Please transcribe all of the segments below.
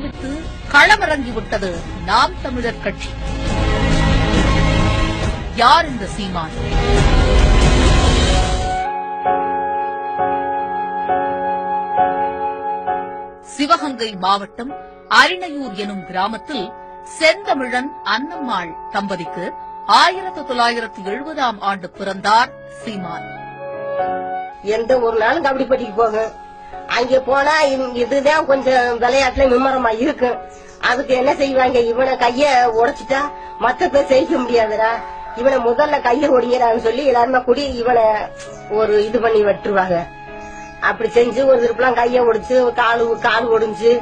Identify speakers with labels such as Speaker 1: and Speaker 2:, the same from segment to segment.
Speaker 1: அறிவித்து களமிறங்கிவிட்டது நாம் தமிழர் கட்சி. யார் இந்த சீமான்? சிவகங்கை மாவட்டம் அரிணையூர் எனும் கிராமத்தில் செந்தமிழன் அன்னம்மாள் தம்பதிக்கு ஆயிரத்தி தொள்ளாயிரத்தி எழுபதாம் ஆண்டு பிறந்தார் சீமான்.
Speaker 2: எந்த ஒரு நாளும் கபடிப்பட்டிக்கு போகும் அங்க போனா இதுதான் கொஞ்சம் விளையாட்டுல மும்மரமா இருக்கும் அதுக்கு என்ன செய்வாங்க? இவனை கைய உடைச்சிட்டா மத்தத்தை செய்ய முடியாதுடா. இவனை முதல்ல கைய ஒடிங்கிறான்னு சொல்லி எல்லாருமே கூடி இவனை ஒரு இது பண்ணி வெட்டுருவாங்க அப்படி செஞ்சு ஒரு திருப்பெல்லாம் கைய ஒடிச்சு காலு கால் ஒடிஞ்சு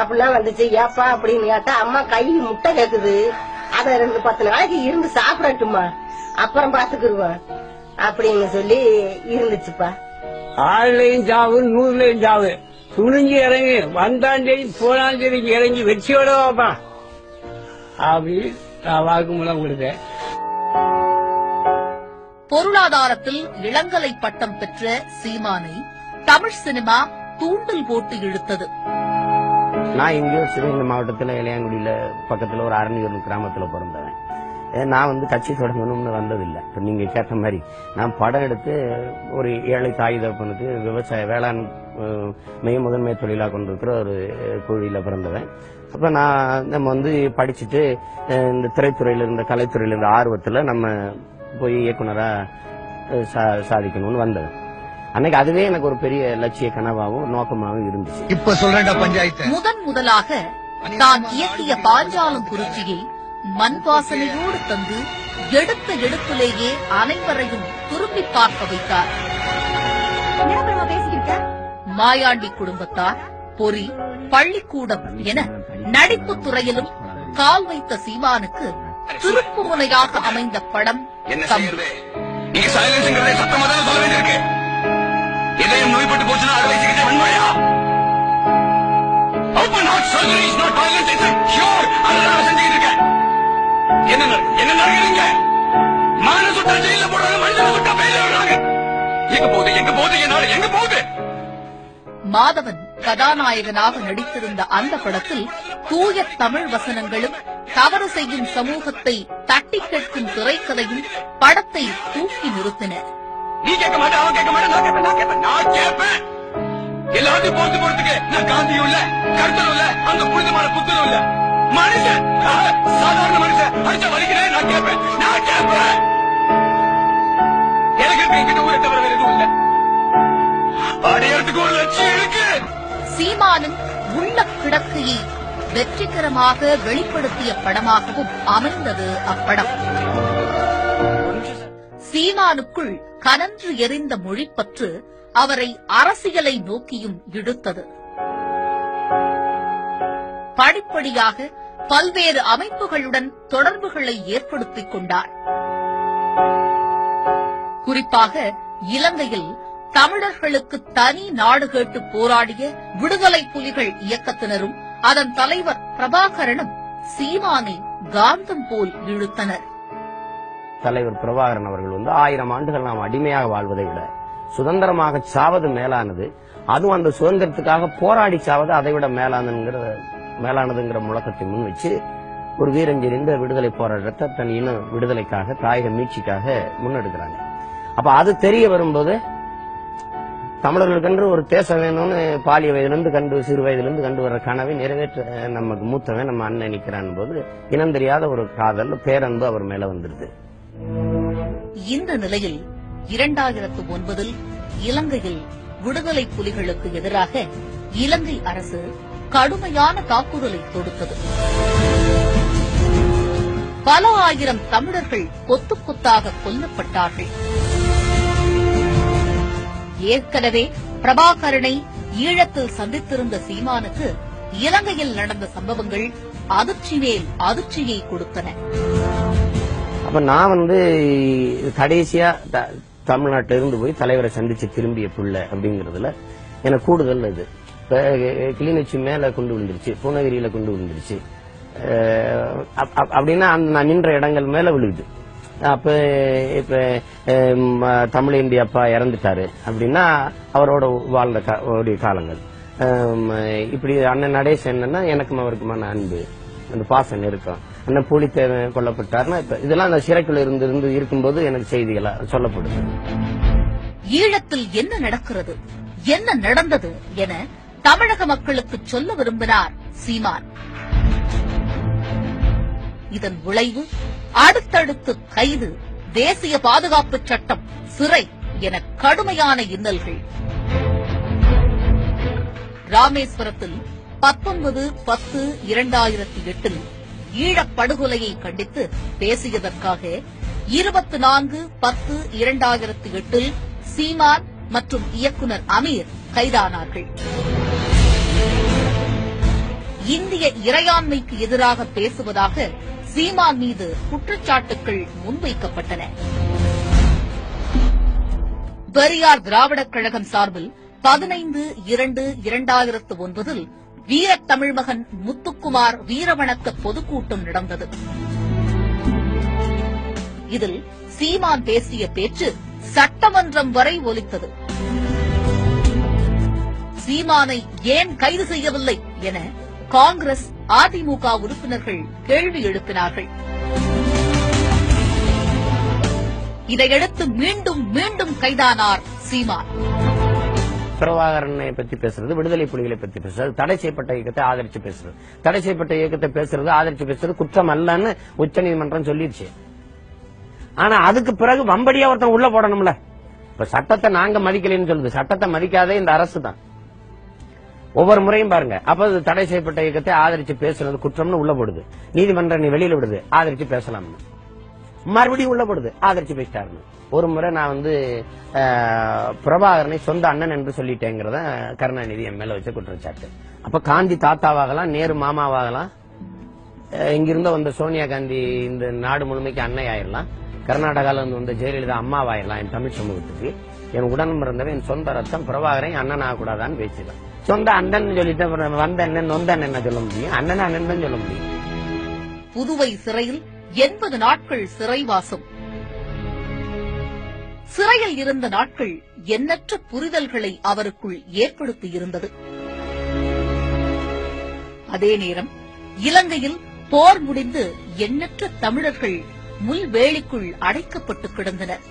Speaker 2: அப்படிலாம் வந்துச்சு. ஏப்பா அப்படின்னு கேட்டா அம்மா கை முட்டை கேக்குது. அத ரெண்டு பத்து நாளைக்கு இருந்து சாப்பிடட்டுமா அப்புறம் பாத்துக்கிருவேன் அப்படின்னு சொல்லி இருந்துச்சுப்பா.
Speaker 3: ஆறுலையும் சாவு நூறுலையும் சாவு. துணிஞ்சு இறங்கி வந்தாம் தேதி போனாம் தேதிக்கு இறங்கி வெற்றியோட வாப்பா. அப்படி நான் வாக்குமூலம் கொடுத்தேன்.
Speaker 1: பொருளாதாரத்தில் இளங்கலை பட்டம் பெற்ற சீமானை தமிழ் சினிமா தூண்டில் போட்டு இழுத்தது.
Speaker 4: நான் எங்கேயோ சிவகங்கை மாவட்டத்தில் இளையாங்குடியில பக்கத்துல ஒரு அரணியூர் கிராமத்துல பிறந்தவன். நான் வந்து கட்சி தொடங்கணும்னு வந்ததில்லை. இப்போ நீங்க கேட்ட மாதிரி நான் படம் எடுத்து ஒரு ஏழை தாய் தகப்பனுக்கு விவசாய வேளாண் மெய் முதன்மை தொழிலாக கொண்டிருக்கிற ஒரு குழியில பிறந்தவன். அப்ப நான் நம்ம வந்து படிச்சுட்டு இந்த திரைத்துறையில இருந்த கலைத்துறையில இருந்த ஆர்வத்துல நம்ம போய் இயக்குனரா அஹ், சா- சாதிக்கணும்னு வந்தவன். அன்னைக்கு அதுவே எனக்கு ஒரு பெரிய லட்சிய கனவாகவும் நோக்கமாகவும் இருந்துச்சு.
Speaker 5: இப்ப சொல்றேன்டா பஞ்சாயத்து.
Speaker 1: முதன் முதலாக தான் இயக்கிய பாஞ்சாலம் குறிச்சியை மண் வாசனையோடு தந்து எடுத்த எடுப்பிலேயே அனைவரையும் திரும்பி பார்க்க வைத்தார். மாயாண்டி குடும்பத்தார் பொறி பள்ளிக்கூடம் என நடிப்புத் துறையிலும் கால் வைத்த சீமானுக்கு திருப்பு முனையாக அமைந்த படம்
Speaker 6: நோய்பட்டு என்ன நட- என்ன நடக்குதுங்க மான சுட்டா ஜெயில போடுறாங்க மனுஷனை சுட்டா பெயில விடுறாங்க. எங்க போகுது? எங்க போகுது? என் நாடு எங்க போகுது?
Speaker 1: மாதவன் கதாநாயகனாக நடித்திருந்த அந்த படத்தில் தூய தமிழ் வசனங்களும் தவறு செய்யும் சமூகத்தை தட்டி கேட்கும் திரைக்கதையும் படத்தை தூக்கி நிறுத்தின.
Speaker 6: நீ கேட்க மாட்டே அவன் கேட்க மாட்டேன் நான் கேட்பேன் நான் கேட்பேன் நான் கேட்பேன். எல்லாத்தையும் பொறுத்து போறதுக்கு நான் காந்தியும் இல்ல கருத்தலும் இல்ல அந்த புனிதமான புத்தலும் இல்ல. மனுஷன். சாதாரண மனுஷன். அடிச்ச வலிக்கிறேன் நான் கேட்பேன். நான் கேட்பேன். எனக்கு என்கிட்ட ஊரை தவிர வேற எதுவும் இல்ல. அடையறதுக்கு ஒரு லட்சியம் இருக்கு.
Speaker 1: உள்ள கிடக்கையை வெற்றிகரமாக வெளிப்படுத்திய படமாகவும் அமைந்தது அப்படம். சீமானுக்குள் கனன்று எரிந்த மொழிப்பற்று அவரை அரசியலை நோக்கியும் இழுத்தது. படிப்படியாக பல்வேறு அமைப்புகளுடன் தொடர்புகளை ஏற்படுத்திக் கொண்டார். குறிப்பாக இலங்கையில் தமிழர்களுக்கு தனி நாடு கேட்டு போராடிய விடுதலை புலிகள் இயக்கத்தினரும் அதன் தலைவர் பிரபாகரனும் சீமானை காந்தம் போல் இழுத்தனர்.
Speaker 4: தலைவர் பிரபாகரன் அவர்கள் வந்து ஆயிரம் ஆண்டுகள் நாம் அடிமையாக வாழ்வதை விட சுதந்திரமாக சாவது மேலானது அதுவும் அந்த சுதந்திரத்துக்காக போராடி சாவது அதை விட மேலானதுங்கிற மேலானதுங்கிற முழக்கத்தை முன் வச்சு ஒரு வீரஞ்செறிந்த விடுதலை போராட்டத்தை தன் இன விடுதலைக்காக தாயக மீட்சிக்காக முன்னெடுக்கிறாங்க. அப்ப அது தெரிய வரும்போது தமிழர்களுக்கென்று ஒரு தேசம் வேணும்னு பாலிய வயதிலிருந்து கண்டு சிறு வயதிலிருந்து கண்டு வர்ற கனவை நிறைவேற்ற நமக்கு மூத்தவன் நம்ம அண்ணன் நிக்கிறான் போது இனம் தெரியாத ஒரு காதல் பேரன்பு அவர் மேல வந்துருது
Speaker 1: இந்த நிலையில் இரண்டாயிரத்து ஒன்பதில் இலங்கையில் விடுதலை புலிகளுக்கு எதிராக இலங்கை அரசு கடுமையான தாக்குதலை தொடுத்தது. பல ஆயிரம் தமிழர்கள் கொத்து கொத்தாக கொல்லப்பட்டார்கள். ஏற்கனவே பிரபாகரனை ஈழத்தில் சந்தித்திருந்த சீமானுக்கு இலங்கையில் நடந்த சம்பவங்கள் அதிர்ச்சி மேல் அதிர்ச்சியை கொடுத்தன.
Speaker 4: அப்ப நான் வந்து கடைசியா த- தமிழ்நாட்டில இருந்து போய் தலைவரை சந்திச்சு திரும்பிய பிள்ளை அப்படிங்கறதுல எனக்கு கூடுதல் இது. கிளிநொச்சி மேலே கொண்டு விழுந்துருச்சு. பூனகிரியில் கொண்டு விழுந்துருச்சு. அப்- அப்- அப்படின்னா அந்த நான் நின்ற இடங்கள் மேலே விழுகுது அப்போ இப்போ தமிழ் இந்திய அப்பா இறந்துட்டாரு. அப்படின்னா அவரோட வாழ்ந்த கா- காலங்கள். இப்படி அண்ணன் நடேசன் என்னன்னா எனக்கும் அவருக்குமான அன்பு. அந்த பாசம் இருக்கும். அண்ணன் பூலித்தேவன் கொல்லப்பட்டார்னா இப்ப இதெல்லாம் அந்த சிறைக்குள்ள இருந்து இருந்து இருக்கும்போது எனக்கு செய்திகளா சொல்லப்படுது.
Speaker 1: ஈழத்தில் என்ன நடக்கிறது? என்ன நடந்தது? என தமிழக மக்களுக்கு சொல்ல விரும்பினார் சீமான். இதன் விளைவு அடுத்தடுத்து கைது தேசிய பாதுகாப்பு சட்டம் சிறை என கடுமையான இன்னல்கள். ராமேஸ்வரத்தில் பத்தொன்பது பத்து இரண்டாயிரத்தி எட்டில் ஈழப் படுகொலையை கண்டித்து பேசியதற்காக இருபத்தி நான்கு பத்து இரண்டாயிரத்தி எட்டில் சீமான் மற்றும் இயக்குனர் அமீர் கைதானார்கள். இந்திய இறையாண்மைக்கு எதிராக பேசுவதாக சீமான் மீது குற்றச்சாட்டுகள் முன்வைக்கப்பட்டன. பெரியார் திராவிடக் கழகம் சார்பில் பதினைந்து இரண்டு இரண்டாயிரத்து ஒன்பதில் வீரத் முத்துக்குமார் வீரவணக்க பொதுக்கூட்டம் நடந்தது. இதில் சீமான் பேசிய பேச்சு சட்டமன்றம் வரை ஒலித்தது. சீமானை ஏன் கைது செய்யவில்லை என காங்கிரஸ் அதிமுக உறுப்பினர்கள் கேள்வி எழுப்பினார்கள். இதையடுத்து மீண்டும் மீண்டும் கைதானார் சீமான்.
Speaker 4: பிரபாகரனை பத்தி பேசுறது விடுதலை புலிகளை பத்தி பேசுறது தடை செய்யப்பட்ட இயக்கத்தை ஆதரிச்சு பேசுறது. தடை செய்யப்பட்ட இயக்கத்தை பேசுறது ஆதரிச்சு பேசுறது குற்றம் அல்லன்னு உச்சநீதிமன்றம் சொல்லிருச்சு ஆனா அதுக்கு பிறகு வம்படியா ஒருத்தன் உள்ள போடணும்ல. இப்ப சட்டத்தை நாங்க மதிக்கலைன்னு சொல்லுது. சட்டத்தை மதிக்காதே இந்த அரசு தான். ஒவ்வொரு முறையும் பாருங்க. அப்ப அது தடை செய்யப்பட்ட இயக்கத்தை ஆதரிச்சு பேசுறது குற்றம்னு உள்ள போடுது. நீதிமன்றம் நீ வெளியில விடுது. ஆதரிச்சு பேசலாம்னு. மறுபடியும் உள்ள போடுது. ஆதரிச்சு பேசிட்டாருன்னு ஒரு முறை நான் வந்து பிரபாகரனை சொந்த அண்ணன் என்று சொல்லிட்டேங்கிறத கருணாநிதி என் மேல வச்ச குற்றச்சாட்டு. அப்ப காந்தி தாத்தாவாகலாம் நேரு மாமாவாகலாம் இங்கிருந்த வந்த சோனியா காந்தி இந்த நாடு முழுமைக்கு அன்னை ஆயிரலாம் கர்நாடகால இருந்து வந்த ஜெயலலிதா அம்மாவாயிடலாம் என் தமிழ் சமூகத்துக்கு. என் உடன் இருந்தவன் என் சொந்த ரத்தம் பிரபாகரன் அண்ணன் ஆகக்கூடாதான்னு பேசுவேன் சொந்த அண்ணன் சொல்லிட்டு அப்புறம் வந்த அண்ணன் நொந்த அண்ணன் என்ன சொல்ல முடியும். அண்ணன் அண்ணன் தான் சொல்ல முடியும்.
Speaker 1: புதுவை சிறையில் எண்பது நாட்கள் சிறைவாசம் சிறையில் இருந்த நாட்கள் எண்ணற்ற புரிதல்களை அவருக்குள் ஏற்படுத்தியிருந்தது. அதே நேரம் இலங்கையில் போர் முடிந்து எண்ணற்ற தமிழர்கள் முள்வேலிக்குள் அடைக்கப்பட்டு கிடந்தனர்.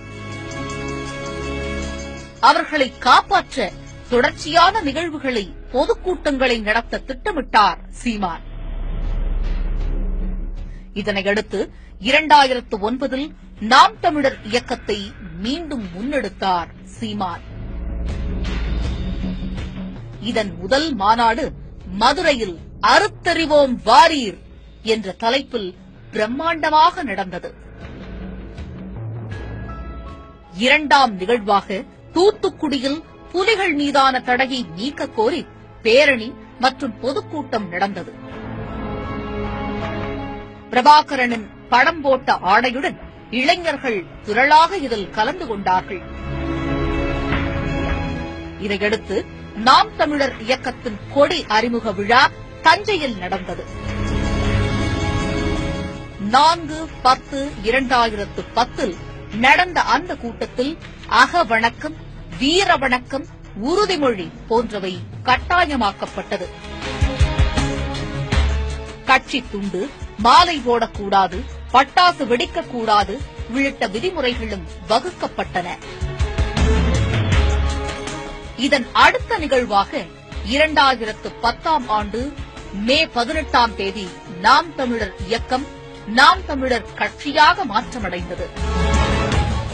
Speaker 1: அவர்களை காப்பாற்ற தொடர்ச்சியான நிகழ்வுகளை பொதுக்கூட்டங்களை நடத்த திட்டமிட்டார் சீமான். இதனையடுத்து இரண்டாயிரத்து ஒன்பதில் நாம் தமிழர் இயக்கத்தை மீண்டும் முன்னெடுத்தார் சீமான். இதன் முதல் மாநாடு மதுரையில் அறுத்தறிவோம் வாரீர் என்ற தலைப்பில் பிரம்மாண்டமாக நடந்தது. இரண்டாம் நிகழ்வாக தூத்துக்குடியில் புலிகள் மீதான தடையை நீக்க கோரி பேரணி மற்றும் பொதுக்கூட்டம் நடந்தது. பிரபாகரனின் படம் போட்ட ஆடையுடன் இளைஞர்கள் திரளாக இதில் கலந்து கொண்டார்கள். இதையடுத்து நாம் தமிழர் இயக்கத்தின் கொடி அறிமுக விழா தஞ்சையில் நடந்தது. நான்கு பத்து இரண்டாயிரத்து பத்தில் நடந்த அந்த கூட்டத்தில் அக வணக்கம் வீர வணக்கம் உறுதிமொழி போன்றவை கட்டாயமாக்கப்பட்டது. கட்சி துண்டு மாலை போடக்கூடாது பட்டாசு வெடிக்கக்கூடாது உள்ளிட்ட விதிமுறைகளும் வகுக்கப்பட்டன. இதன் அடுத்த நிகழ்வாக இரண்டாயிரத்து பத்தாம் ஆண்டு மே பதினெட்டாம் தேதி நாம் தமிழர் இயக்கம் நாம் தமிழர் கட்சியாக மாற்றமடைந்தது.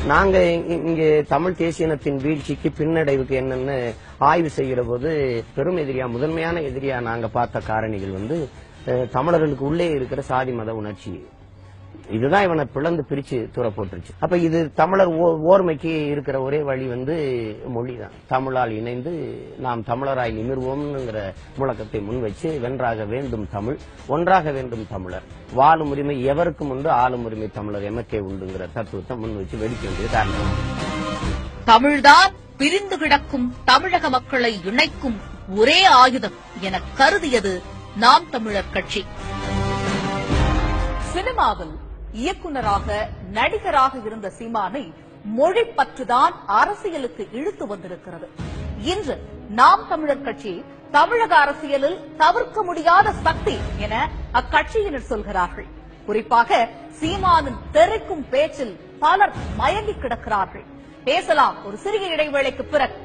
Speaker 4: நாங்க இங்கே தமிழ் தேசியனத்தின் வீழ்ச்சிக்கு பின்னடைவுக்கு என்னன்னு ஆய்வு செய்கிற போது பெரும் எதிரியா முதன்மையான எதிரியா நாங்க பார்த்த காரணிகள் வந்து அஹ், தமிழர்களுக்கு உள்ளே இருக்கிற சாதி மத உணர்ச்சி. இதுதான் இவனை பிளந்து பிரிச்சு தூர போட்டுருச்சு. அப்ப இது தமிழர் ஓ- ஓர்மைக்கு இருக்கிற ஒரே வழி வந்து மொழிதான். தமிழால் இணைந்து நாம் தமிழராய் நிமிர்வோம்ங்கிற முழக்கத்தை முன் வச்சு வென்றாக வேண்டும் தமிழ் ஒன்றாக வேண்டும் தமிழர். வாழும் உரிமை எவருக்கும் உண்டு ஆளும் உரிமை தமிழர் எமக்கே உண்டுங்கிற தத்துவத்தை முன் வச்சு வெடிக்க வேண்டியது காரணம்.
Speaker 1: தமிழ்தான் பிரிந்து கிடக்கும் தமிழக மக்களை இணைக்கும் ஒரே ஆயுதம் என கருதியது நாம் தமிழர் கட்சி. சினிமாவில் இயக்குநராக நடிகராக இருந்த சீமானை மொழி பற்றுதான் அரசியலுக்கு இழுத்து வந்திருக்கிறது. இன்று நாம் தமிழர் கட்சி தமிழக அரசியலில் தவிர்க்க முடியாத சக்தி என அக்கட்சியினர் சொல்கிறார்கள். குறிப்பாக சீமானின் தெரிக்கும் பேச்சில் பலர் மயங்கி கிடக்கிறார்கள். பேசலாம் ஒரு சிறிய இடைவேளைக்கு பிறகு.